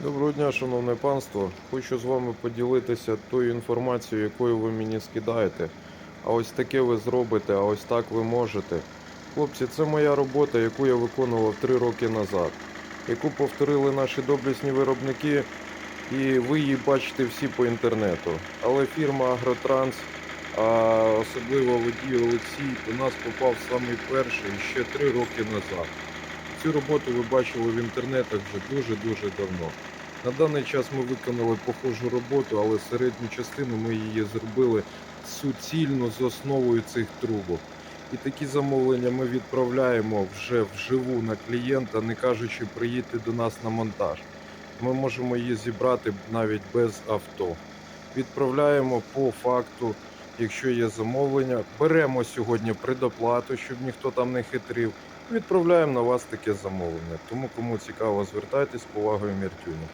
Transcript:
Доброго дня, шановне панство. Хочу з вами поділитися тою інформацією, якою ви мені скидаєте. А ось таке ви зробите, а ось так ви можете. Хлопці, це моя робота, яку я виконував три роки назад, яку повторили наші доблесні виробники, і ви її бачите всі по інтернету. Але фірма Агротранс, а особливо водій Олексій, до нас попав самий перший ще три роки назад. Цю роботу ви бачили в інтернетах вже дуже-дуже давно. На даний час ми виконали похожу роботу, але середню частину ми її зробили суцільно з основою цих трубок. І такі замовлення ми відправляємо вже вживу на клієнта, не кажучи, приїдьте до нас на монтаж. Ми можемо її зібрати навіть без авто. Відправляємо по факту, якщо є замовлення. Беремо сьогодні предоплату, щоб ніхто там не хитрив. Відправляємо на вас таке замовлення. Тому кому цікаво, звертайтесь з повагою Міртюня.